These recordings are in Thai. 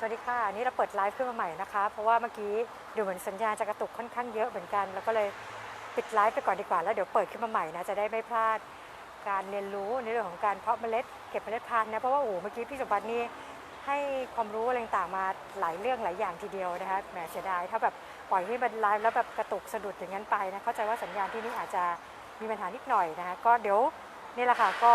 สวัสดีค่ะอันนี่เราเปิดไลฟ์ขึ้นมาใหม่นะคะ เพราะว่าเมื่อกี้ดูเหมือนสัญญาณจะกระตุกค่อนข้างเยอะเหมือนกัน แล้วก็เลยปิดไลฟ์ไปก่อนดีกว่า แล้วเดี๋ยวเปิดขึ้นมาใหม่นะ จะได้ไม่พลาดการเรียนรู้ในเรื่องของการเพาะเมล็ดเก็บเมล็ดพันธุ์นะ เพราะว่าโอ้เมื่อกี้พี่สมบัตินี่ให้ความรู้อะไรต่างมาหลายเรื่องหลายอย่างทีเดียวนะคะ แหมเสียดายถ้าแบบปล่อยให้มันไลฟ์แล้วแบบกระตุกสะดุดอย่างนั้นไปนะ เข้าใจว่าสัญญาณที่นี่อาจจะมีปัญหานิดหน่อยนะคะ ก็เดี๋ยวนี่แหละค่ะ ก็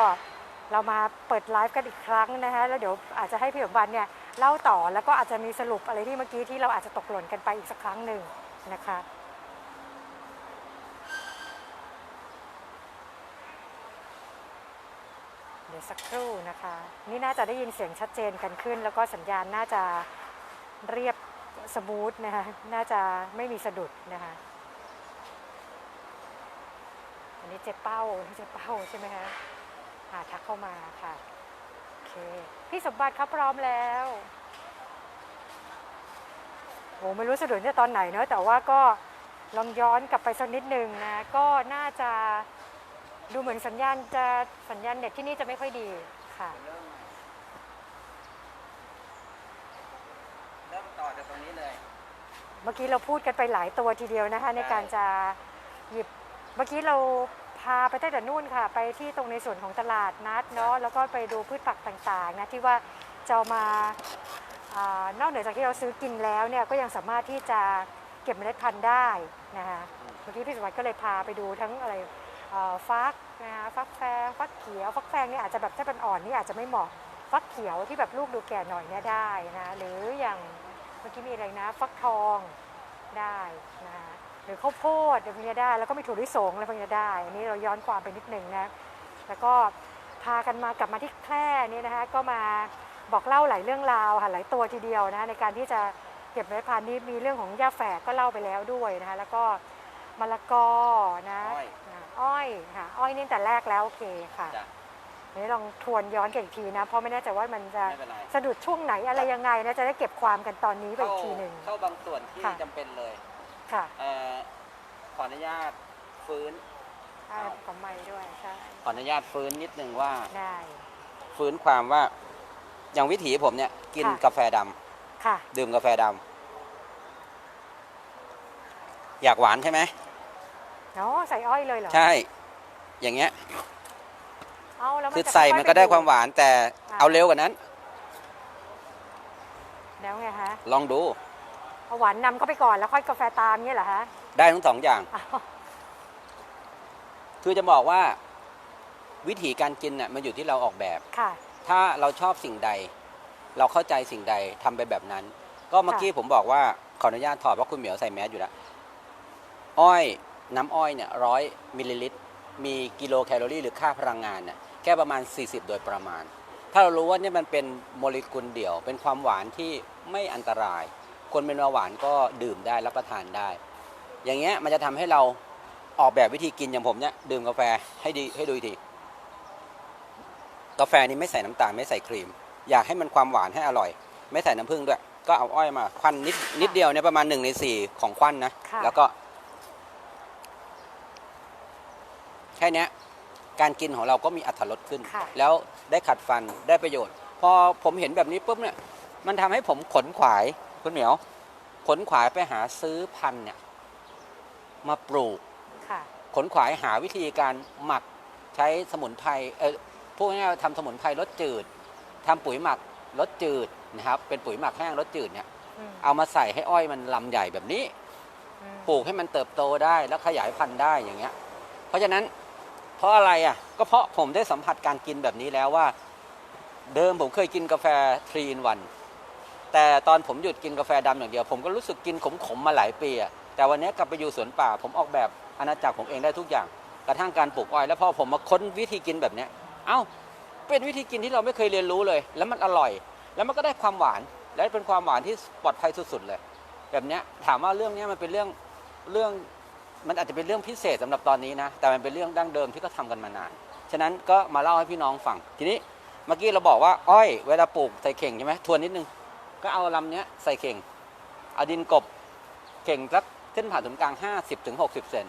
เรามาเปิดไลฟ์กันอีกครั้งนะคะ แล้วเดี๋ยวอาจจะให้พี่สมบัติเนี่ย เล่าต่อแล้วก็อาจจะมีสรุปอะไรที่เมื่อกี้ที่เราอาจจะตกหล่นกันไปอีกสักครั้งหนึ่งนะคะเดี๋ยวสักครู่นะคะ นี่น่าจะได้ยินเสียงชัดเจนกันขึ้น แล้วก็สัญญาณน่าจะเรียบสมูทนะคะน่าจะไม่มีสะดุดนะคะอันนี้เจ๊เป้านี่เจ๊เป้าใช่ไหมคะหาทักเข้ามาค่ะ เคพี่สมบัติครับพร้อมแล้วโอ้ไม่รู้สะดุดเนี่ยตอนไหนเนอะแต่ว่าก็ลองย้อนกลับไปสักนิดนึงนะ ก็น่าจะดูเหมือนสัญญาณจะสัญญาณเน็ตที่นี่จะไม่ค่อยดีค่ะ เริ่มเริ่มต่อจากตรงนี้เลย เมื่อกี้เราพูดกันไปหลายตัวทีเดียวนะคะ ในการจะหยิบเมื่อกี้เรา พาไปตั้งแต่นู่นค่ะ ไปที่ตรงในส่วนของตลาดนัดเนาะแล้วก็ไปดูพืชผักต่างๆนะที่ว่าจะมาอานอกเหนือจากที่เราซื้อกินแล้วเนี่ยก็ยังสามารถที่จะเก็บเมล็ดพันธุ์ได้นะคะเมื่อกี้พี่สวัสดิ์ก็เลยพาไปดูทั้งอะไรฟักนะคะฟักแฟงฟักเขียว ฟักแฟงเนี่ยอาจจะแบบถ้าเป็นอ่อนนี่อาจจะไม่เหมาะฟักเขียวที่แบบลูกดูแก่หน่อยเนี่ยได้นะหรืออย่างเมื่อกี้มีอะไรนะ ฟักทองได้นะคะ หรือข้าวโพดอะไรพวกนี้ได้ แล้วก็มีถั่วลิสงอะไรพวกนี้ได้ อันนี้เราย้อนความไปนิดหนึ่งนะแล้วก็พากันมากลับมาที่แคร่นี่นะคะก็มาบอกเล่าหลายเรื่องราวค่ะหลายตัวทีเดียวนะในการที่จะเก็บเมล็ดพันธุ์นี้มีเรื่องของหญ้าแฝกก็เล่าไปแล้วด้วยนะคะแล้วก็มะละกอนะอ้อยอ่าอ้อยค่ะอ้อยนี่ตั้งแต่แรกแล้วโอเคค่ะจ้ะเดี๋ยวลองทวนย้อนกันอีกทีนะ เพราะไม่แน่ใจว่ามันจะไม่เป็นไรสะดุดช่วงไหนอะไรยังไงนะจะได้เก็บความกันตอนนี้ไปเข้าอีกทีหนึ่งเข้าบางส่วนที่ค่ะจำเป็นเลย ค่ะเอ่อขออนุญาตฟื้น อ่าของไม้ด้วยใช่ขออนุญาตฟื้นนิดนึงว่า ได้ฟื้นความว่าอย่างวิถีผมเนี่ย กินค่ะกาแฟดำค่ะ ดื่มกาแฟดำอยากหวานใช่ไหมเนาะใส่อ้อยเลยเหรอใช่ อย่างเงี้ย เอาแล้วมันคือจะใส่ค่อยๆมันก็ได้ปความหวานแต่ค่ะเอาเร็วกว่านั้น แล้วไงฮะลองดูเอา หวานนำเข้าไปก่อนแล้วค่อยกาแฟตามเงี้ยเหรอฮะได้ทั้งสองอย่าง อ้าวคือจะบอกว่า วิธีการกินน่ะมันอยู่ที่เราออกแบบ ค่ะ ถ้าเราชอบสิ่งใด เราเข้าใจสิ่งใดทำไปแบบนั้น ก็เมื่อกี้ผมบอกว่าขออนุญาตถอดเพราะคุณเหมียวใส่แมสอยู่แล้วอ้อยน้ำอ้อยเนี่ยร้อยมิลลิลิตร มีกิโลแคลอรี่หรือค่าพลังงานเนี่ยแค่ประมาณ 40 โดยประมาณ ถ้าเรารู้ว่าเนี่ยมันเป็นโมเลกุลเดี่ยว เป็นความหวานที่ไม่อันตราย คนเป็นเบาหวานก็ดื่มได้รับประทานได้ อย่างเงี้ยมันจะทำให้เราออกแบบวิธีกินอย่างผมเนี่ยดื่มกาแฟให้ดีให้ดูอีกทีกาแฟนี้ไม่ใส่น้ำตาลไม่ใส่ครีม อยากให้มันความหวานให้อร่อย ไม่ใส่น้ำผึ้งด้วย ก็เอาอ้อยมาควันนิดนิดเดียวเนี่ยประมาณหนึ่งในสี่ของควันนะค่ะแล้วก็แค่เนี้ยการกินของเราก็มีอรรถรสขึ้นค่ะแล้วได้ขัดฟันได้ประโยชน์ พอผมเห็นแบบนี้ปุ๊บเนี่ยมันทำให้ผมขนขวาย คุณเหมียวขนขวายไปหาซื้อพันธุ์เนี่ยมาปลูก ค่ะ ขนขวายหาวิธีการหมักใช้สมุนไพรเออพูดง่ายๆทำสมุนไพรรสจืดทำปุ๋ยหมักรสจืดนะครับ เป็นปุ๋ยหมักแห้งรสจืดเนี่ยอืมเอามาใส่ให้อ้อยมันลำใหญ่แบบนี้ อืมปลูกให้มันเติบโตได้แล้วขยายพันธุ์ได้อย่างเงี้ย เพราะฉะนั้นเพราะอะไรอะก็เพราะผมได้สัมผัสการกินแบบนี้แล้วว่า เดิมผมเคยกินกาแฟทรีนวัน แต่ตอนผมหยุดกินกาแฟดำอย่างเดียว ผมก็รู้สึกกินขมๆมาหลายปีอะแต่วันนี้กลับไปอยู่สวนป่า ผมออกแบบอาณาจักรผมเองได้ทุกอย่าง กระทั่งการปลูกอ้อย แล้วพอผมมาค้นวิธีกินแบบนี้เอ้าเป็นวิธีกินที่เราไม่เคยเรียนรู้เลย แล้วมันอร่อย แล้วมันก็ได้ความหวาน และเป็นความหวานที่ปลอดภัยสุดๆเลย แบบนี้ถามว่าเรื่องนี้มันเป็นเรื่องเรื่องมันอาจจะเป็นเรื่องพิเศษสำหรับตอนนี้นะ แต่มันเป็นเรื่องดั้งเดิมที่เขาทำกันมานาน ฉะนั้นก็มาเล่าให้พี่น้องฟัง ทีนี้เมื่อกี้เราบอกว่าอ้อย เวลาปลูกใส่เข่งใช่ไหมทวนนิดนึง ก็เอาลำเนี้ยใส่เข่ง เอาดินกบเข่งสักเส้นผ่านศูนย์กลาง 50ถึง60 เซน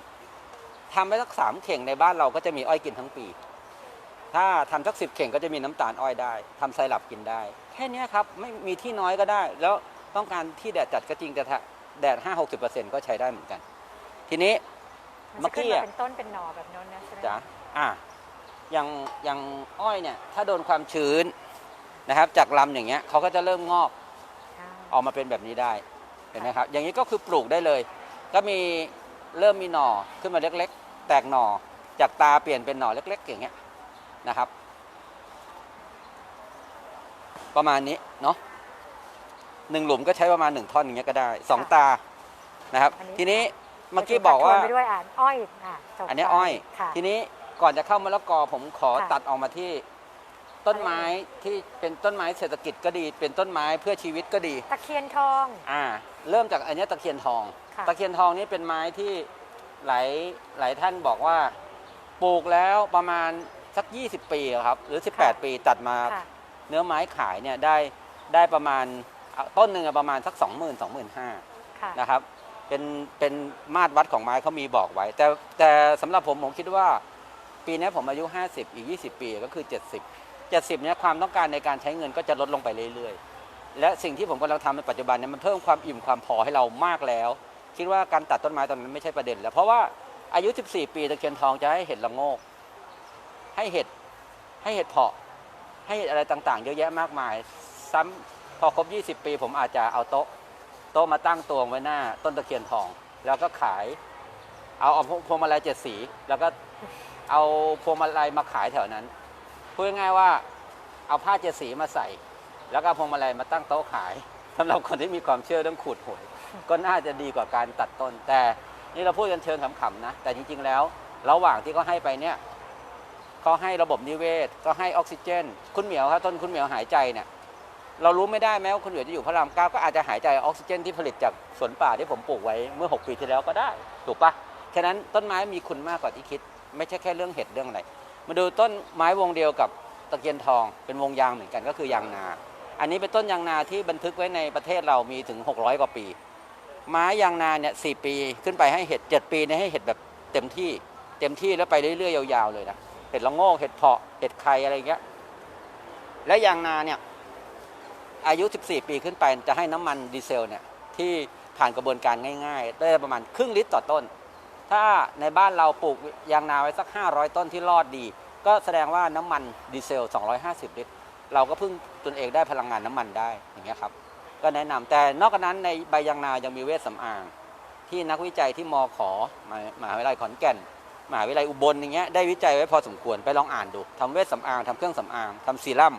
ทำไปสักสามเข่งในบ้านเราก็จะมีอ้อยกินทั้งปี ถ้าทำสักสิบเข่งก็จะมีน้ำตาลอ้อยได้ทำไซรัปกินได้ แค่เนี้ยครับไม่มีที่น้อยก็ได้ แล้วต้องการที่แดดจัดก็จริงแต่ถ้าแดดห้าหกสิบเปอร์เซ็นต์ก็ใช้ได้เหมือนกัน ทีนี้มันจะขึ้นเมื่อกี้มาอะเป็นต้นเป็นหน่อแบบนั้นนะใช่ไหมจ๋าอะอย่างอย่างอ้อยเนี่ยถ้าโดนความชื้นนะครับ จากลำอย่างเงี้ยเขาก็จะเริ่มงอก อ่าออกมาเป็นแบบนี้ได้เห็นไหมครับ อย่างนี้ก็คือปลูกได้เลย ก็มีเริ่มมีหน่อขึ้นมาเล็กๆ แตกหน่อจากตาเปลี่ยนเป็นหน่อเล็ก ๆ อย่างเงี้ยนะครับ ประมาณนี้เนาะหนึ่งหลุมก็ใช้ประมาณหนึ่งท่อนอย่างเงี้ยก็ได้สองตานะครับ ทีนี้เมื่อกี้บอกว่าทนไปด้วยอ่านอ้อยอะจบอันนี้ไปอ้อยค่ะทีนี้ก่อนจะเข้ามะละกอผมขอค่ะตัดออกมาที่ ต้นไม้ที่เป็นต้นไม้เศรษฐกิจก็ดี เป็นต้นไม้เพื่อชีวิตก็ดีตะเคียนทอง อ่า เริ่มจากอันเนี้ยตะเคียนทอง ค่ะ ตะเคียนทองนี่เป็นไม้ที่หลายหลายท่านบอกว่า ปลูกแล้วประมาณสัก 20 ปีอะครับ หรือ 18 ปีตัดมา ค่ะ เนื้อไม้ขายเนี่ยได้ได้ประมาณเอาต้นหนึ่งอะประมาณสัก 20,000 25,000ค่ะนะครับเป็นเป็นมาตรวัดของไม้เขามีบอกไว้ แต่แต่สำหรับผมผมคิดว่า ปีนี้ผมอายุ 50 อีก 20 ปีก็คือ 70 70เนี่ยความต้องการในการใช้เงินก็จะลดลงไปเรื่อยๆ และสิ่งที่ผมกำลังทำในปัจจุบันเนี่ยมันเพิ่มความอิ่มความพอให้เรามากแล้ว คิดว่าการตัดต้นไม้ตอนนั้นไม่ใช่ประเด็นแล้ว เพราะว่าอายุ 14 ปีตะเคียนทองจะให้เห็ดละโงก ให้เห็ดให้เห็ดเพาะให้เห็ดอะไรต่างๆ เยอะแยะมากมาย ซ้ำพอครบ 20 ปี ผมอาจจะเอาโต๊ะโต๊ะมาตั้งตวงไว้หน้า ต้นตะเคียนทอง แล้วก็ขายเอาเอาพวงมาลัยเจ็ดสี แล้วก็เอาพวงมาลัยมาขายแถวนั้น พูดง่ายว่าเอาผ้าเจ็ดสีมาใส่ แล้วก็พวงมาลัยมาตั้งโต๊ะขายสำหรับคนที่มีความเชื่อเรื่องขูดหวย ก็น่าจะดีกว่าการตัดต้น แต่นี่เราพูดกันเชิงขำๆนะ แต่จริงๆแล้ว ระหว่างที่เขาให้ไปเนี่ยเขาให้ระบบนิเวศ ก็ให้ออกซิเจน คุณเหมียวครับต้นคุณเหมียวหายใจเนี่ยเรารู้ไม่ได้แม้ว่าคุณเหมียวจะอยู่พระรามเก้าก็อาจจะหายใจออกซิเจนที่ผลิตจากสวนป่าที่ผมปลูกไว้เมื่อ 6 ปีที่แล้วก็ได้ ถูกปะฉะนั้นต้นไม้มีคุณมากกว่าที่คิด ไม่ใช่แค่เรื่องเห็ดเรื่องอะไร มาดูต้นไม้วงเดียวกับตะเคียนทองเป็นวงยางเหมือนกันก็คือยางนา อันนี้เป็นต้นยางนาที่บันทึกไว้ในประเทศเรามีถึง 600 กว่าปี ไม้ยางนาเนี่ยสปีขึ้นไปให้เห็ด 7 ปีเนี่ยให้เห็ดแบบเต็มที่เต็มที่แล้วไปเรื่อยๆยาวๆเลยนะเห็ดละโงกเห็ดเพาะเห็ดไข่อะไรเงี้ยและยางนาเนี่ยอายุ 14 ปีขึ้นไปจะให้น้ำมันดีเซลเนี่ยที่ผ่านกระบวนการง่าย ๆ ได้ประมาณครึ่งลิตรต่อต้น ถ้าในบ้านเราปลูกยางนาไว้สัก 500 ต้นที่รอดดี ก็แสดงว่าน้ำมันดีเซล 250 ลิตร เราก็พึ่งตนเองได้พลังงานน้ำมันได้อย่างเงี้ยครับก็แนะนำแต่นอกจากนั้นในใบยางนายังมีเวชสำอาง ที่นักวิจัยที่มขอมามหาวิทยาลัยขอนแก่นมหาวิทยาลัยอุบลอย่างเงี้ยได้วิจัยไว้พอสมควรไปลองอ่านดูทำเวชสำอางทำเครื่องสำอางทำซีรั่ม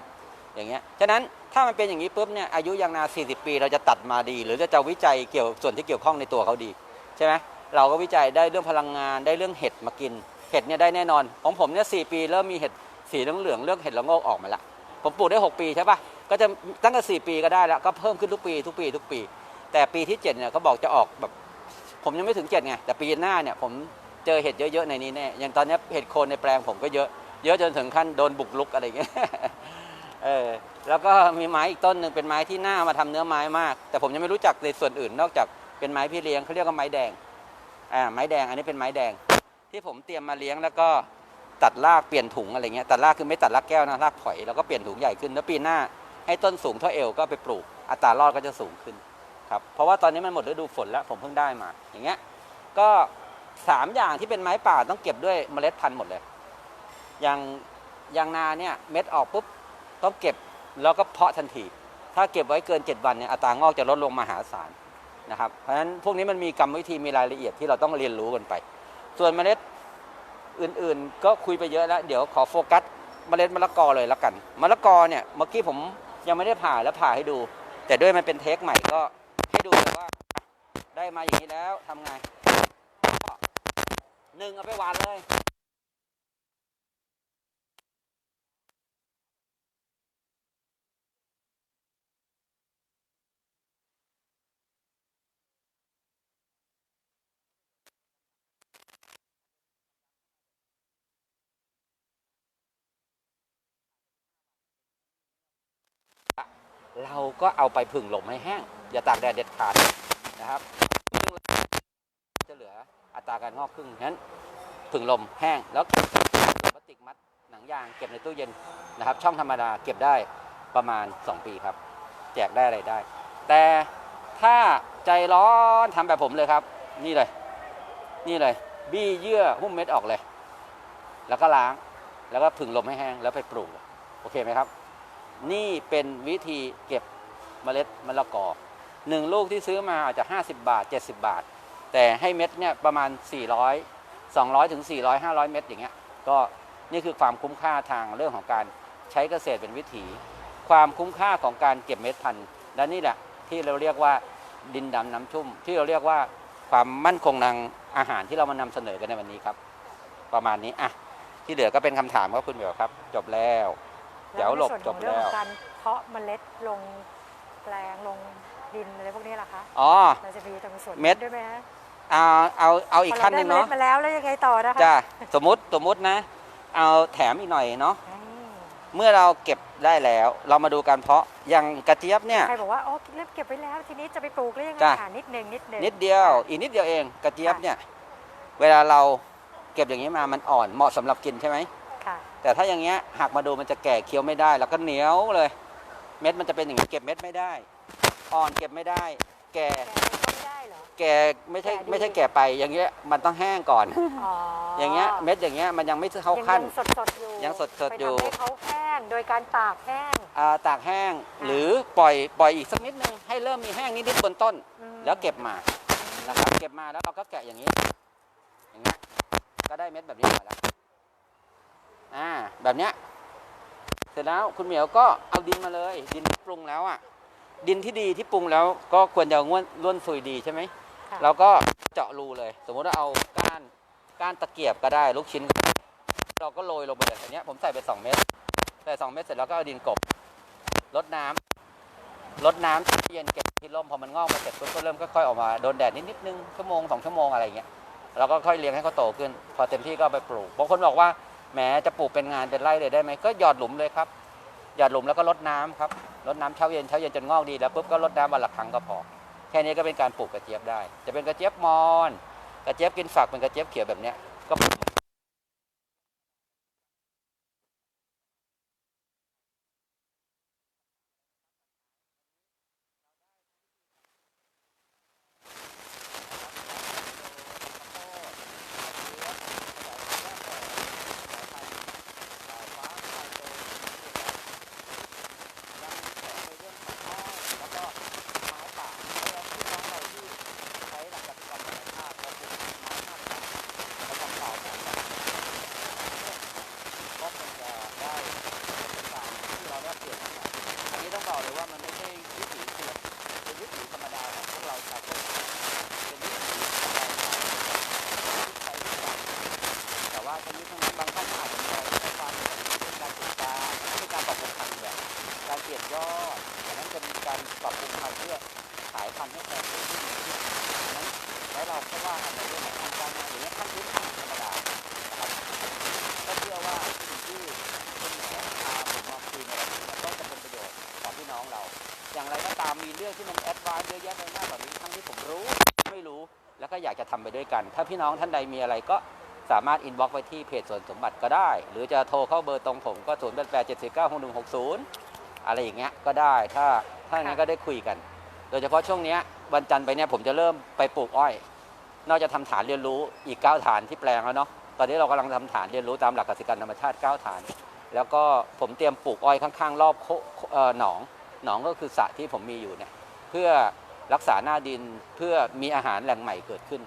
อย่างเงี้ยฉะนั้นถ้ามันเป็นอย่างนี้ปุ๊บเนี่ยอายุยางนา 40 ปี เราจะตัดมาดี หรือจะจะวิจัยเกี่ยวส่วนที่เกี่ยวข้องในตัวเขาดีใช่ไหม เราก็วิจัยได้เรื่องพลังงานได้เรื่องเห็ดมากิน เห็ดเนี่ยได้แน่นอน ของผมเนี่ยสปีเริ่มมีเห็ดสีเหลืองๆเรื่องเห็ดละโงกออกมาละผมปลูกได้ 6 ปีใช่ปะก็จะตั้งแต่4ปีก็ได้แล้วก็เพิ่มขึ้นทุกปีทุกปีทุกปี แต่ปีที่ 7เนี่ยเขาบอกจะออกแบบ ผมยังไม่ถึง7ไงแต่ปีหน้าเนี่ยผมเจอเห็ดเยอะๆในนี้แน่อย่างตอนนี้เห็ดโคนในแปลงผมก็เยอะ เยอะจนถึงขั้นโดนบุกลุกอะไรอย่างเงี้ยเออแล้วก็มีไม้อีกต้นหนึ่งเป็นไม้ที่หน่ามาทำเนื้อไม้มาก แต่ผมยังไม่รู้จักในส่วนอื่นนอกจากเป็นไม้พี่เลี้ยงเขาเรียกว่าไม้แดง อ่าไม้แดงอันนี้เป็นไม้แดง ที่ผมเตรียมมาเลี้ยงแล้วก็ตัดรากเปลี่ยนถุงอะไรเงี้ยตัดรากคือไม่ตัดรากแก้วนะรากผอยแล้วก็เปลี่ยนถุงใหญ่ขึ้นแล้วปีหน้าให้ต้นสูงเท่าเอวก็ไปปลูก อัตรารอดก็จะสูงขึ้นครับเพราะว่าตอนนี้มันหมดฤดูฝนแล้วผมเพิ่งได้มาอย่างเงี้ยก็สามอย่างที่เป็นไม้ป่าต้องเก็บด้วยเมล็ดพันธุ์หมดเลย อย่างอย่างนาเนี่ยเม็ดออกปุ๊บต้องเก็บแล้วก็เพาะทันที ถ้าเก็บไว้เกิน 7 วันเนี่ยอัตรางอกจะลดลงมหาศาล นะครับ เพราะฉะนั้นพวกนี้มันมีกรรมวิธีมีรายละเอียดที่เราต้องเรียนรู้กันไป ส่วนเมล็ดอื่นๆ ก็คุยไปเยอะแล้ว เดี๋ยวขอโฟกัสเมล็ดมะละกอเลยละกันมะละกอเนี่ยเมื่อกี้ผมยังไม่ได้ผ่าแล้วผ่าให้ดู แต่ด้วยมันเป็นเทคใหม่ก็ให้ดูว่าได้มาอย่างนี้แล้วทำไงหนึ่งเอาไปหวานเลย เราก็เอาไปผึ่งลมให้แห้ง อย่าตากแดดเด็ดขาดนะครับจะเหลืออัตราการงอกครึ่งฉะนั้นผึ่งลมแห้งแล้วพลาสติกมัดหนังยางเก็บในตู้เย็นนะครับ ช่องธรรมดาเก็บได้ประมาณ 2 ปีครับ แจกได้อะไรได้ แต่ถ้าใจร้อนทำแบบผมเลยครับ นี่เลย นี่เลย บี้เยื่อหุ้มเม็ดออกเลย แล้วก็ล้างแล้วก็ผึ่งลมให้แห้งแล้วไปปลูกโอเคไหมครับ นี่เป็นวิธีเก็บเมล็ดมะละกอหนึ่งลูกที่ซื้อมาอาจจะ 50 บาท 70 บาท แต่ให้เม็ดเนี่ยประมาณ 400 200ถึง400 500 เม็ดอย่างเงี้ยก็นี่คือความคุ้มค่าทางเรื่องของการใช้เกษตรเป็นวิถี ความคุ้มค่าของการเก็บเม็ดพันธุ์และนี่แหละที่เราเรียกว่าดินดำน้ำชุ่ม ที่เราเรียกว่าความมั่นคงทางอาหารที่เรามานำเสนอกันในวันนี้ครับ ประมาณนี้อะที่เหลือก็เป็นคำถามครับคุณเบลครับ จบแล้ว เดี๋ยวหลบแในส่วนจขบองเรื่องแล้ขว องการเพาะเมล็ดลงแปลงลงดินอะไรพวกนี้ล่ะคะอ๋อ เราจะมีตรงส่วนเม็ด ด้วยไหมฮะเอาเอาเอาอีกพขั้นเราหได้นึ่งเมล็เนาะดมาแล้วแล้วยังไงต่อนะคะจ้าสมมติสมมตินะ เอาแถมอีกหน่อยเนาะอืมเมื่อเราเก็บได้แล้ว เรามาดูการเพาะอย่างกระเจี๊ยบเนี่ย ใครบอกว่าโอ้เริ่มเก็บไว้แล้วทีนี้จะไปปลูกแล้วยังไงจ้ะ อ่านิดหนึ่งนิดหนึ่งนิดเดียวอีกนิดเดียวเองกระเจี๊ยบเนี่ย เวลาเราเก็บอย่างนี้มามันอ่อนเหมาะสำหรับกินใช่ไหมค่ะ แต่ถ้าอย่างเงี้ยหักมาดูมันจะแก่เคี้ยวไม่ได้ แล้วก็เหนียวเลย เม็ดมันจะเป็นอย่างนี้เก็บเม็ดไม่ได้ อ่อนเก็บไม่ได้ แก่แกะไม่ได้เหรอแก่ไม่ใช่แก่ดีไม่ใช่แก่ไปอย่างเงี้ยมันต้องแห้งก่อนอ๋อออย่างเงี้ยเม็ดอย่างเงี้ยมันยังไม่เข้าขั้นยังสดสดๆอยู่ยังสดๆอยู่ไปทำให้เขาแห้งโดยการตากแห้งอ่าตากแห้งค่ะหรือปล่อยปล่อยอีกสักนิดนึงให้เริ่มมีแห้งนิดๆบนต้นอืมแล้วเก็บมานะครับเก็บมาแล้วเราก็แกะอย่างนี้อย่างเงี้ยก็ได้เม็ดแบบนี้มาแล้ว อ่าแบบเนี้ยเสร็จแล้วคุณเหมียวก็เอาดินมาเลย ดินที่ปรุงแล้วอะดินที่ดีที่ปรุงแล้วก็ควรจะง่วนร่วนซุยดีใช่ไหมค่ะเราก็เจาะรูเลย สมมุติว่าเอาก้านก้านตะเกียบก็ได้ลูกชิ้นก็ได้เราก็โรยลงไปเลยอันเนี้ยผมใส่ไปสองเม็ดใส่สองเม็ดเสร็จแล้วก็เอาดินกลบลดน้ำลดน้ำที่เย็นเก็บที่ร่มพอมันงอกมาเสร็จปุ๊บก็เริ่มค่อยๆออกมาโดนแดดนิดนิดนึงชั่วโมงสองชั่วโมงอะไรอย่างเงี้ยเราก็ค่อยเลี้ยงให้เขาโตขึ้น พอเต็มที่ก็เอาไปปลูกบางคนบอกว่า แหมจะปลูกเป็นงานเป็นไร่เลยได้ไหมก็หยอดหลุมเลยครับ หยอดหลุมแล้วก็ลดน้ำครับลดน้ำเช้าเย็นเช้าเย็นจนงอกดีแล้วปุ๊บก็ลดน้ำวันละครั้งก็พอ แค่นี้ก็เป็นการปลูกกระเจี๊ยบได้ จะเป็นกระเจี๊ยบมอน กระเจี๊ยบกินฝักเป็นกระเจี๊ยบเขียวแบบเนี้ยก็ปลูกแล้วก็ไม้ป่าแล้วพี่น้องเราที่ใช้หลักปฏิบัติธรรมชาติก็ปลูกไม้มากกว่าแล้วก็เป่าแบบนี้ก็คงจะได้เป็นการที่เราได้เปลี่ยนกันอันนี้ต้องบอกเลยว่ามันไม่ใช่วิถีชีวิตเป็นวิถีธรรมดาของพวกเราชาวพุทธเป็นวิถีของเราชาวพุทธที่ใช้ทุกวันแต่ว่าทั้งนี้ทั้งนั้นบางท่านก็อาจจะมีอะไรที่ความเป็นการศึกษาและเป็นการปรับปรุงพันธุ์แบบ การเปลี่ยนยอดอันนั้นจะมีการปรับปรุงพันธุ์เพื่อขายพันธุ์ให้แพงขึ้นที่ดีขึ้นอันนั้นแล้วเราก็ว่ากันในเรื่องของการงานอย่างนี้ยขั้นพื้นฐานธรรมดานะครับก็เชื่อว่าสิ่งที่คุณหมอพาผมมาคุยในวันนี้มันก็จะเป็นประโยชน์ต่อพี่น้องเรา อย่างไรก็ตามมีเรื่องที่มันแอดวานซ์เยอะแยะไปมากแบบนี้ทั้งที่ผมรู้ไม่รู้ แล้วก็อยากจะทำไปด้วยกัน ถ้าพี่น้องท่านใดมีอะไรก็สามารถอินบ็อกซ์ไว้ที่เพจสวนสมบัติก็ได้ หรือจะโทรเข้าเบอร์ตรงผมก็0 8 8 7 4 9 6 1 6 0 อะไรอย่างเงี้ยก็ได้ถ้าถ้าอย่างนั้นก็ได้คุยกัน โดยเฉพาะช่วงเนี้ยวันจันทร์ไปเนี่ยผมจะเริ่มไปปลูกอ้อย นอกจากทำฐานเรียนรู้อีก 9 ฐานที่แปลงแล้วเนาะตอนนี้เรากำลังทำฐานเรียนรู้ตามหลักกสิกรรมธรรมชาติ 9 ฐาน แล้วก็ผมเตรียมปลูกอ้อยข้างๆ รอบโคเอ่อหนองหนองก็คือสระที่ผมมีอยู่เนี่ยเพื่อรักษาหน้าดินเพื่อมีอาหารแหล่งใหม่เกิดขึ้น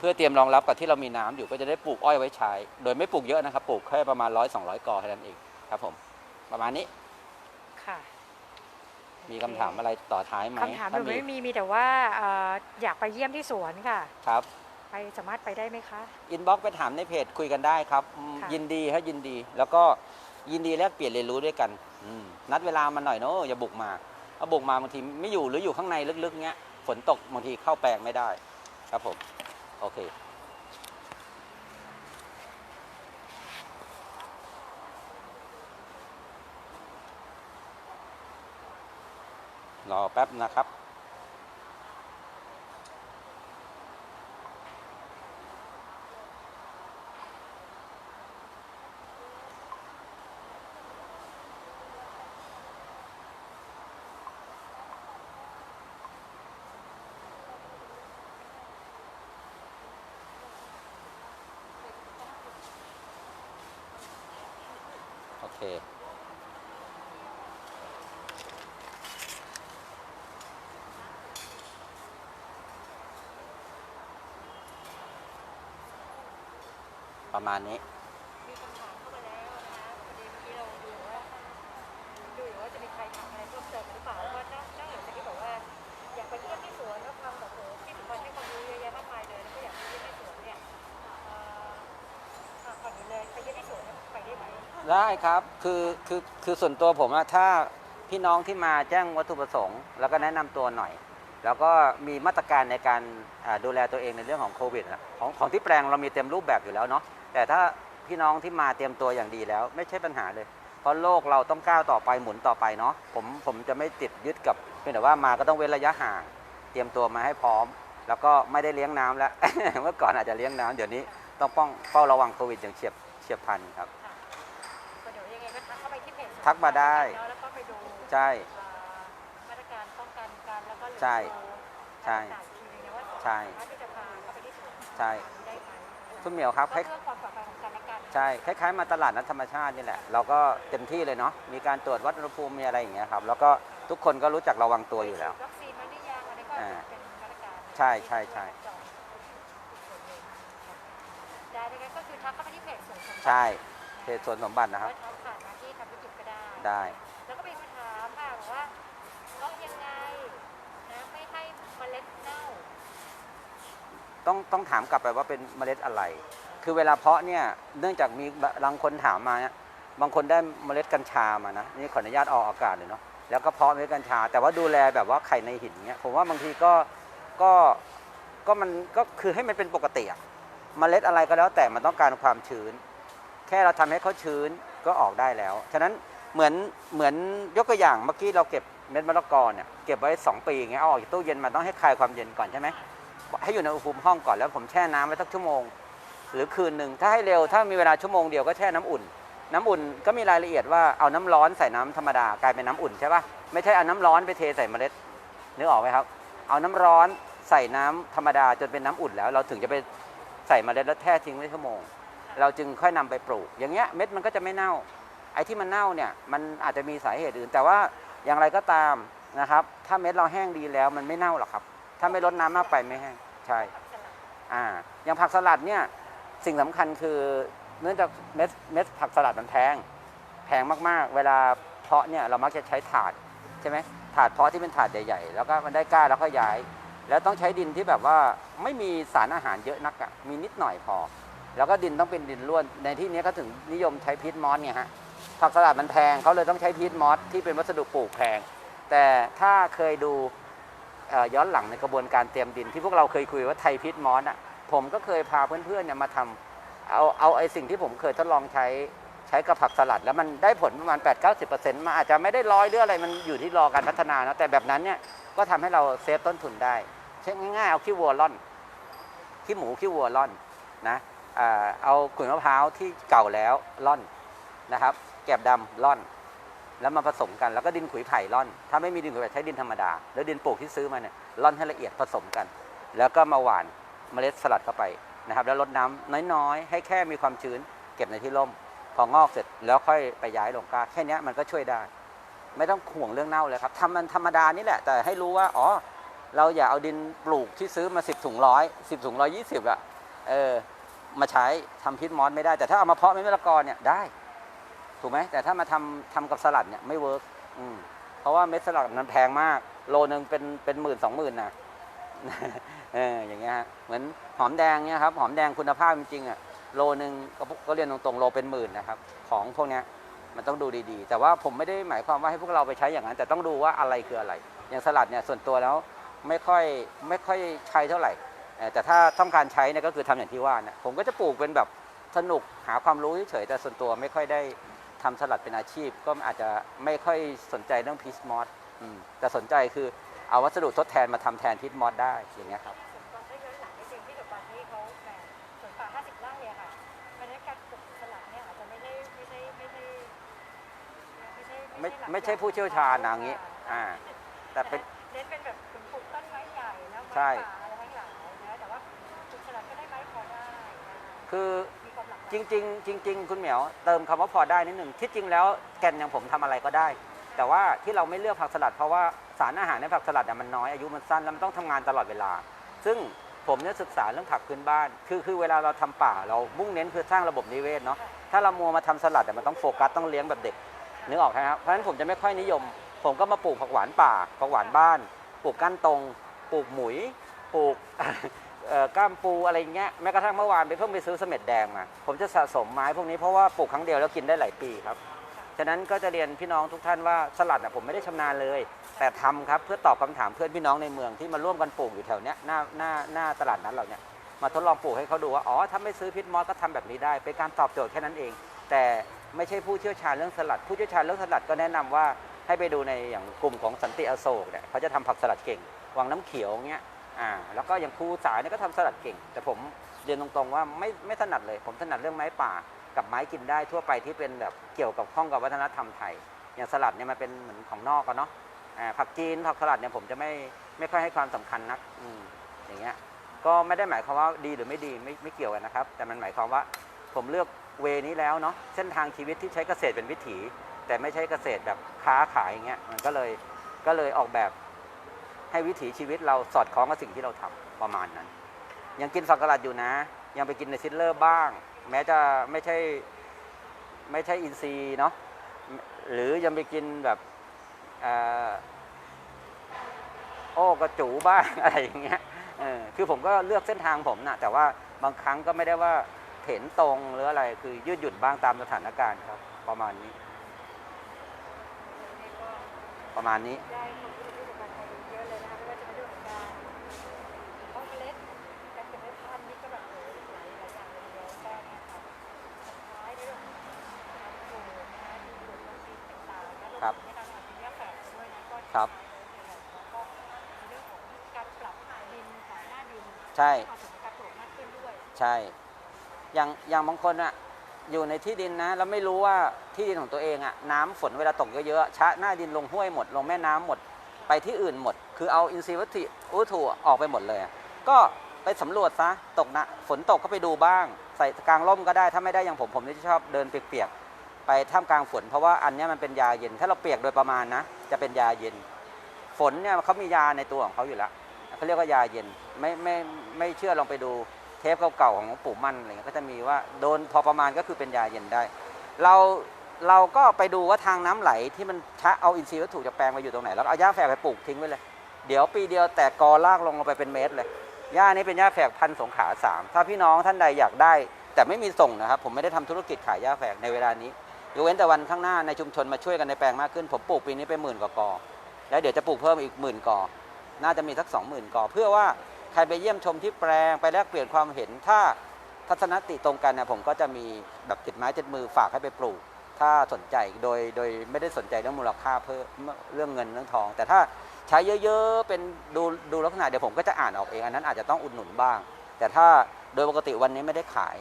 เพื่อเตรียมรองรับกับที่เรามีน้ำอยู่ก็จะได้ปลูกอ้อยไว้ใช้ โดยไม่ปลูกเยอะนะครับ ปลูกแค่ประมาณร้อยสองร้อยกอแค่นั้นเองครับผมประมาณนี้ค่ะมีคำถามอะไรต่อท้ายไหมคำถามหถ้นูไม่มีมีแต่ว่าเอ่ออยากไปเยี่ยมที่สวนค่ะครับไปสามารถไปได้ไหมคะอินบ็อกไปถามในเพจคุยกันได้ครับอืมค่ะยินดีฮะยินดี แล้วก็ยินดีแลกเปลี่ยนเรียนรู้ด้วยกันอืมนัดเวลามาหน่อยเนอะอย่าบุกมาเอาบุกมาบางทีไม่อยู่หรืออยู่ข้างในลึกๆเงี้ยฝนตกบางทีเข้าแปลงไม่ได้ ครับผม โอเค รอแป๊บนะครับ เคประมาณนี้ มีคำถามเข้ามาแล้วนะคะพอดีเมื่อกี้เราดูว่าดูอยู่ว่าจะมีใครถามอะไรเพิ่มเติมหรือเปล่าแล้วก็นอกนอกเหนือจากที่บอกว่า อยากไปเยี่ยมที่สวนแล้วทำแบบโหที่สุพรรณให้ความรู้เยอะแยะมากมายเลยแล้วก็อยากไปเยี่ยมที่สวน ก่อนอื่นเลยไปเยี่ยมที่สวนไปได้ไหมได้ครับคือคือคือส่วนตัวผมอะถ้าพี่น้องที่มาแจ้งวัตถุประสงค์ แล้วก็แนะนำตัวหน่อย แล้วก็มีมาตรการในการอ่าดูแลตัวเองในเรื่องของโควิดอะของของที่แปลงเรามีเต็มรูปแบบอยู่แล้วเนาะแต่ถ้าพี่น้องที่มาเตรียมตัวอย่างดีแล้ว ไม่ใช่ปัญหาเลย เพราะโลกเราต้องก้าวต่อไปหมุนต่อไปเนาะผมผมจะไม่ติดยึดกับเพียงแต่ว่ามาก็ต้องเว้นระยะห่าง เตรียมตัวมาให้พร้อม แล้วก็ไม่ได้เลี้ยงน้ำแล้ว เมื่อก่อนอาจจะเลี้ยงน้ำเดี๋ยวนี้ ต้องป้องเฝ้าระวังโควิดอย่างเฉียบเฉียบพลันครับ ก็เดี๋ยวยังไงก็ทักเข้าไปที่เพจสวนทักมาได้เนอะแล้วก็ไปดูใช่ เอ่อมาตรการป้องกันการแล้วก็เหลือใช่โชว์ใช่ต่างๆอีกทีนึงนะว่าใช่สามารถที่จะพาเข้าไปที่สวนใช่ได้ไหมคุณเหมียวครับคก็ล้าย เพื่อความปลอดภัยของกันและกันใช่คล้ายๆมาตลาดนัดธรรมชาตินี่แหละเราก็เต็มที่เลยเนาะมีการตรวจวัดอุณหภูมิมีอะไรอย่างเงี้ยครับแล้วก็ทุกคนก็รู้จักระวังตัวอยู่แล้ว วัคซีนมันได้ยังอันนี้ก็อ่าเป็นมาตรการใช่ใช่ใช่ ได้ดังนั้นก็คือทักเข้าไปที่เพจสวนสมบัติใช่เพจสวนสมบัตินะครับ แล้วทักผ่านมาที่ทำธุรกิจก็ได้ ได้แล้วก็มีคำถามค่ะบอกว่าเพราะยังไงนะไม่ให้เมล็ดเน่าต้องต้องถามกลับไปว่าเป็นเมล็ดอะไร คือเวลาเพาะเนี่ยเนื่องจากมีบางคนถามมาเนี่ยบางคนได้เมล็ดกัญชามานะนี่ขออนุญาตออกอากาศเลยเนาะแล้วก็เพาะเมล็ดกัญชา แต่ว่าดูแลแบบว่าไข่ในหินเนี่ยผมว่าบางทีก็ก็ก็มันก็คือให้มันเป็นปกติอะ เมล็ดอะไรก็แล้วแต่มันต้องการความชื้น แค่เราทำให้เขาชื้นก็ออกได้แล้ว ฉะนั้นเหมือนเหมือนยกตัวอย่างเมื่อกี้เราเก็บเม็ดมะละกอเนี่ยเก็บไว้ 2 ปีอย่างเงี้ยเอาออกจากตู้เย็นมันต้องให้คลายความเย็นก่อนใช่ไหมให้อยู่ในอุณหภูมิห้องก่อนแล้วผมแช่น้ำไว้สักชั่วโมง หรือคืนหนึ่งถ้าให้เร็วถ้ามีเวลาชั่วโมงเดียวก็แช่น้ำอุ่น น้ำอุ่นก็มีรายละเอียดว่าเอาน้ำร้อนใส่น้ำธรรมดากลายเป็นน้ำอุ่นใช่ปะไม่ใช่เอาน้ำร้อนไปเทใส่เมล็ดนึกออกไหมครับ เอาน้ำร้อนใส่น้ำธรรมดาจนเป็นน้ำอุ่นแล้ว เราถึงจะไป ใส่เมล็ดแล้วแช่ทิ้งไว้ชั่วโมง เราจึงค่อยนำไปปลูก อย่างเงี้ยเม็ดมันก็จะไม่เน่า ไอ้ที่มันเน่าเนี่ยมันอาจจะมีสาเหตุอื่น แต่ว่าอย่างไรก็ตามนะครับ ถ้าเม็ดเราแห้งดีแล้วมันไม่เน่าหรอกครับ ถ้าไม่ลดน้ำมากไปไม่แห้งใช่อ่าอย่างผักสลัดเนี่ยสิ่งสำคัญคือเนื่องจากเม็ดเม็ดผักสลัดมันแพงแพงมากๆ เวลาเพาะเนี่ยเรามักจะใช้ถาดใช่ไหมถาดเพาะที่เป็นถาดใหญ่ ๆ แล้วก็มันได้กล้าแล้วก็ย้าย แล้วต้องใช้ดินที่แบบว่าไม่มีสารอาหารเยอะนักอะมีนิดหน่อยพอ แล้วก็ดินต้องเป็นดินร่วน ในที่นี้ก็ถึงนิยมใช้พีทมอสไงฮะผักสลัดมันแพงเขาเลยต้องใช้พีทมอสที่เป็นวัสดุปลูกแพง แต่ถ้าเคยดูย้อนหลังในกระบวนการเตรียมดินที่พวกเราเคยคุยว่าไทยพีทมอสอะผมก็เคยพาเพื่อนๆเนี่ยมาทำเอาเอาไอ้สิ่งที่ผมเคยทดลองใช้ใช้กับผักสลัด แล้วมันได้ผลประมาณ 8-90%มาอาจจะไม่ได้ร้อยหรืออะไรมันอยู่ที่รอการพัฒนานะแต่แบบนั้นเนี่ยก็ทำให้เราเซฟต้นทุนได้ เช่นง่ายๆเอาขี้วัวล่อน ขี้หมูขี้วัวล่อนนะเอาขุยมะพร้าวที่เก่าแล้วล่อนนะครับ แกบดำล่อน แล้วมาผสมกันแล้วก็ดินขุยไผ่ร่อน ถ้าไม่มีดินขุยไผ่ใช้ดินธรรมดา แล้วดินปลูกที่ซื้อมาเนี่ยร่อนให้ละเอียดผสมกัน แล้วก็มาหว่านเมล็ดสลัดเข้าไปนะครับ แล้วรดน้ำน้อยๆ ให้แค่มีความชื้น เก็บในที่ร่ม พองอกเสร็จแล้วค่อยไปย้ายลงก้าแค่นี้มันก็ช่วยได้ ไม่ต้องห่วงเรื่องเน่าเลยครับทำมันธรรมดานี่แหละ แต่ให้รู้ว่าอ๋อ เราอย่าเอาดินปลูกที่ซื้อมาสิบถุงร้อยสิบถุงร้อยยี่สิบอะเออมาใช้ทำพิษมอสไม่ได้ แต่ถ้าเอามาเพาะเม็ดมะละกอเนี่ยได้ ถูกไหมแต่ถ้ามาทำทำกับสลัดเนี่ยไม่เวิร์กเพราะว่าเม็ดสลัดมันแพงมาก โลนึงเป็นเป็นหมื่นสองหมื่นนะเอออย่างเงี้ยเหมือนหอมแดงเนี่ยครับหอมแดงคุณภาพจริงๆอะโลนึงก็ก็เรียนตรงๆโลเป็นหมื่นนะครับ ของพวกเนี้ยมันต้องดูดีๆ แต่ว่าผมไม่ได้หมายความว่าให้พวกเราไปใช้อย่างนั้น แต่ต้องดูว่าอะไรคืออะไร อย่างสลัดเนี่ยส่วนตัวแล้ว ไม่ค่อยไม่ค่อยใช้เท่าไหร่เออแต่ถ้าต้องการใช้เนี่ยก็คือทำอย่างที่ว่านะผมก็จะปลูกเป็นแบบสนุกหาความรู้เฉยๆแต่ส่วนตัวไม่ค่อยได้ทำสลัดเป็นอาชีพ ก็อาจจะไม่ค่อยสนใจเรื่องพีชมอสแต่สนใจคือเอาวัสดุทดแทนมาทำแทนพีชมอสได้อย่างเงี้ยครับส่วนตอนที่ย้อนหลังในจริงที่กับตอนที่เขาแบ่งสวนป่า50ไร่อะค่ะมันในการปลูกสลัดเนี่ยอาจจะไม่ได้ไม่ใช่ไม่ใช่ไม่ใช่ไม่หลักไม่ใช่ผู้เชี่ยวชาญนะอย่างงี้ อ่า แต่เป็น เน้นเป็นแบบปลูกต้นไม้ใหญ่แล้วไม้ใช่ป่าอะไรทั้งหลายนะแต่ว่าปลูกสลัดก็ได้ไม้พอได้นะคือมีควความหลากหลายจริง ๆ จริง ๆ คุณเหมียวเติมคำว่าพอได้นิดหนึ่งที่จริงแล้วแกนอย่างผมทำอะไรก็ได้ แต่ว่าที่เราไม่เลือกผักสลัด เพราะว่าสารอาหารในผักสลัดเนี่ยมันน้อยอายุมันสั้นแล้วมันต้องทำงานตลอดเวลา ซึ่งผมเนี่ยศึกษาเรื่องผักพื้นบ้าน คือคือเวลาเราทำป่าเรามุ่งเน้นเพื่อสร้างระบบนิเวศเนาะถ้าเรามัวมาทำสลัดแต่ยมันต้องโฟกัสต้องเลี้ยงแบบเด็กนึกออกไหมครับเพราะฉะนั้นผมจะไม่ค่อยนิยม ผมก็มาปลูกผักหวานป่าผักหวานบ้าน ปลูกก้านตรง ปลูกหมุย ปลูกก้ามปูอะไรเงี้ยแม้กระทั่งเมื่อวานไปเพิ่งไปซื้อเสม็ดแดงมาผมจะสะสมไม้พวกนี้เพราะว่าปลูกครั้งเดียวแล้วกินได้หลายปีครับฉะนั้นก็จะเรียนพี่น้องทุกท่านว่าสลัดน่ะผมไม่ได้ชำนาญเลย แต่ทำครับเพื่อตอบคำถามเพื่อนพี่น้องในเมืองที่มาร่วมกันปลูกอยู่แถวเนี้ยหน้าหน้าหน้าตลาดนั้นเราเนี่ยมาทดลองปลูกให้เขาดูว่าอ๋อถ้าไม่ซื้อพิษมอสก็ทำแบบนี้ได้เป็นการตอบโจทย์แค่นั้นเอง แต่ไม่ใช่ผู้เชี่ยวชาญเรื่องสลัด ผู้เชี่ยวชาญเรื่องสลัดก็แนะนำว่า ให้ไปดูในอย่างกลุ่มของสันติอโศกเนี่ยเขาจะทำผักสลัดเก่งวังน้ำเขียวเงี้ยอ่าแล้วก็อย่างครูสายเนี่ยก็ทำสลัดเก่ง แต่ผมเรียนตรงๆว่าไม่ไม่ถนัดเลย ผมถนัดเรื่องไม้ป่ากับไม้กินได้ทั่วไปที่เป็นแบบเกี่ยวกับข้องกับวัฒนธรรมไทย อย่างสลัดเนี่ยมันเป็นเหมือนของนอกกันเนาะอ่าผักจีนผักสลัดเนี่ยผมจะไม่ไม่ค่อยให้ความสำคัญนักอืมอย่างเงี้ยก็ไม่ได้หมายความว่าดีหรือไม่ดีไม่ไม่เกี่ยวกันนะครับ แต่มันหมายความว่าผมเลือกเวนี้แล้วเนาะเส้นทางชีวิตที่ใช้เกษตรเป็นวิถี แต่ไม่ใช่เกษตรแบบค้าขายอย่างเงี้ยมันก็เลยก็เลยออกแบบให้วิถีชีวิตเราสอดคล้องกับสิ่งที่เราทำประมาณนั้น ยังกินสักสลัดอยู่นะ ยังไปกินในซิลเลอร์บ้าง แม้จะไม่ใช่ไม่ใช่อินทรีเนาะหรือยังไปกินแบบโอ้กระจูบ้างอะไรอย่างเงี้ยคือผมก็เลือกเส้นทางผมนะแต่ว่าบางครั้งก็ไม่ได้ว่าเถนตรงหรืออะไรคือยืดหยุ่นบ้างตามสถานการณ์ครับ ประมาณนี้ ประมาณนี้ ได้ความรู้ที่สำคัญไปเยอะเลยนะไม่ว่าจะเป็นเรื่องของการเพาะเมล็ดการเก็บเมล็ดพันธุ์นี่ก็แบบโอ้โหหลายหลายอย่างเลยเยอะแยะนะครับสุดท้ายในเรื่องของการปลูกนะคะดูปลูกวัคซีนต่างๆนะครับวมถึงการทำเป็นยาแฝดด้วยนะก็ครับ แล้วก็ในเรื่องของการปรับดินของหน้าดินใช่ ให้เหมาะสมกับการปลูกมากขึ้นด้วยใช่ อย่างอย่างบางคนอะอยู่ในที่ดินนะ แล้วไม่รู้ว่า ที่ดินของตัวเองอะน้ำฝนเวลาตกเยอะๆชะหน้าดินลงห้วยหมด ลงแม่น้ำหมด ไปที่อื่นหมด คือเอาอินทรีย์วัตถุวัตถุออกไปหมดเลย ก็ไปสำรวจซะตกนะฝนตกก็ไปดูบ้าง ใส่กลางร่มก็ได้ถ้าไม่ได้อย่างผมผมที่ชอบเดินเปียกๆไปท่ามกลางฝน เพราะว่าอันนี้มันเป็นยาเย็น ถ้าเราเปียกโดยประมาณนะ จะเป็นยาเย็น ฝนเนี่ยเขามียาในตัวของเขาอยู่แล้วเขาเรียกว่ายาเย็นไม่ไม่ไม่เชื่อลองไปดูเทปเก่าๆของหลวงปู่มั่นอะไรเงี้ยก็จะมีว่าโดนพอประมาณก็คือเป็นยาเย็นได้ เรา เราก็ไปดูว่าทางน้ำไหลที่มันชะเอาอินทรีย์วัตถุจากแปลงมาอยู่ตรงไหน แล้วเอาหญ้าแฝกไปปลูกทิ้งไว้เลย เดี๋ยวปีเดียวแต่กอลากลงลงไปเป็นเมตรเลย หญ้านี้เป็นหญ้าแฝกพันธุ์สงขาสามถ้าพี่น้องท่านใดอยากได้ แต่ไม่มีส่งนะครับ ผมไม่ได้ทำธุรกิจขายหญ้าแฝกในเวลานี้ยกเว้นแต่วันข้างหน้าในชุมชนมาช่วยกันในแปลงมากขึ้น ผมปลูกปีนี้ไปหมื่นกว่ากอ แล้วเดี๋ยวจะปลูกเพิ่มอีกหมื่นกอ น่าจะมีสักสองหมื่นกอ เพื่อว่าใครไปเยี่ยมชมที่แปลงไปแลกเปลี่ยนความเห็นถ้าทัศนติตรงกันเนี่ยผมก็จะมีแบบติดไม้ติดมือฝากให้ไปปลูก ถ้าสนใจโดยโดยไม่ได้สนใจเรื่องมูลค่าเพิ่มเรื่องเงินเรื่องทอง แต่ถ้าใช้เยอะๆเป็นดูดูลักษณะเดี๋ยวผมก็จะอ่านออกเองอันนั้นอาจจะต้องอุดหนุนบ้าง แต่ถ้าโดยปกติวันนี้ไม่ได้ขาย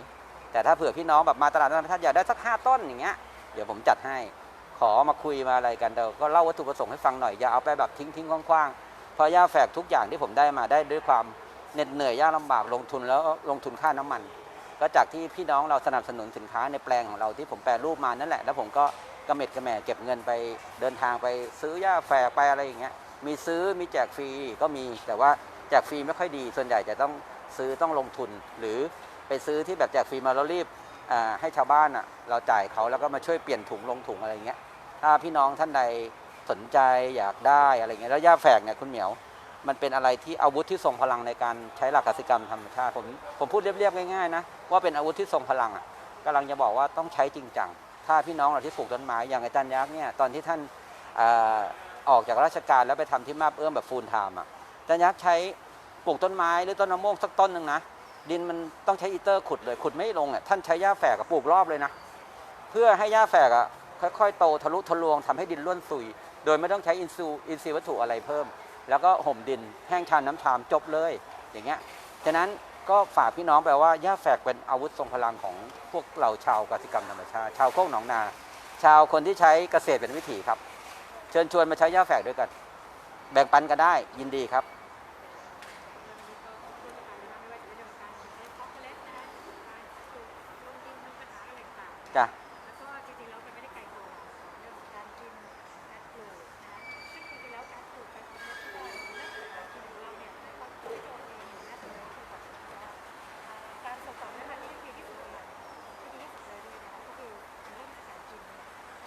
แต่ถ้าเผื่อพี่น้องแบบมาตลาดนัดธรรมชาติอยากได้สักห้าต้นอย่างเงี้ยเดี๋ยวผมจัดให้ขอมาคุยมาอะไรกันแต่ก็เล่าวัตถุประสงค์ให้ฟังหน่อยอย่าเอาไปแบบทิ้งทิ้งคว้างๆเพราะย่าแฝกทุกอย่างที่ผมได้มาได้ด้วยความเหน็ดเหนื่อยยากลำบากลงทุนแล้วลงทุนค่าน้ำมัน ก็จากที่พี่น้องเราสนับสนุนสินค้าในแปลงของเราที่ผมแปรรูปมานั่นแหละ แล้วผมก็กระเม็ดกระแหม่เก็บเงินไปเดินทางไปซื้อย่าแฝกไปอะไรอย่างเงี้ย มีซื้อมีแจกฟรีก็มี แต่ว่าแจกฟรีไม่ค่อยดี ส่วนใหญ่จะต้องซื้อต้องลงทุน หรือไปซื้อที่แบบแจกฟรีมาแล้วรีบให้ชาวบ้านอะเราจ่ายเขาแล้วก็มาช่วยเปลี่ยนถุงลงถุงอะไรอย่างเงี้ย ถ้าพี่น้องท่านใดสนใจอยากได้อะไรเงี้ยแล้วย่าแฝกเนี่ยคุณเหมียว มันเป็นอะไรที่อาวุธที่ทรงพลังในการใช้หลักกสิกรรมธรรมชาติผมผมพูดเรียบๆง่ายๆนะว่าเป็นอาวุธที่ทรงพลังอะกำลังจะบอกว่าต้องใช้จริงจังถ้าพี่น้องเราที่ปลูกต้นไม้อย่างอาจารย์ยักษ์เนี่ยตอนที่ท่านอออกจากราชการแล้วไปทำที่มาบเอื้อมแบบฟูลไทม์อะอาจารย์ยักษ์ใช้ปลูกต้นไม้หรือต้นมะม่วงสักต้นหนึ่งนะดินมันต้องใช้อีเตอร์ขุดเลยขุดไม่ลงอะท่านใช้หญ้าแฝกกับปลูกรอบเลยนะเพื่อให้หญ้าแฝกอะค่อยๆโตทะลุทะลวงทำให้ดินร่วนซุย โดยไม่ต้องใช้อินซูอินทรีย์วัตถุอะไรเพิ่ม แล้วก็ห่มดินแห้งชานน้ำชามจบเลยอย่างเงี้ยฉะนั้นก็ฝากพี่น้องแปลว่าหญ้าแฝกเป็นอาวุธทรงพลังของพวกเราชาวกสิกรรมธรรมชาติ ชาวโคกหนองนา ชาวคนที่ใช้เกษตรเป็นวิถีครับ เชิญชวนมาใช้หญ้าแฝกด้วยกัน แบ่งปันกันได้ยินดีครับ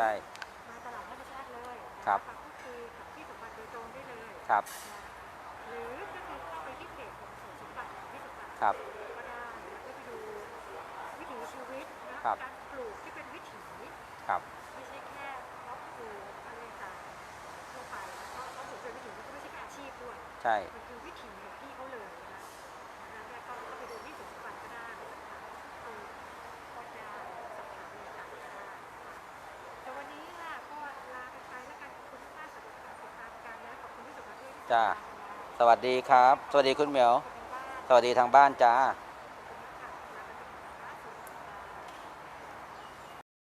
ช่ มาตลาดธรรมชาติเลยครับ ก็คือกับพี่สมบัติโดยตรงได้เลย ครับ หรือก็คือเข้าไปที่เพจของสวนสมบัติของพี่สมบัติครับ ก็ได้แล้วก็ไปดูวิถีชีวิตนะครับ การปลูกที่เป็นวิถีครับ ไม่ใช่แค่เพาะปลูกอะไรต่างทั่วไปเพราะเขาปลูกเป็นวิถีมันก็ไม่ใช่แค่อาชีพด้วย ใช่ มันคือวิถีของพี่เขาเลย จ้าสวัสดีครับ สวัสดีคุณเหมียว สวัสดีทางบ้านจ้า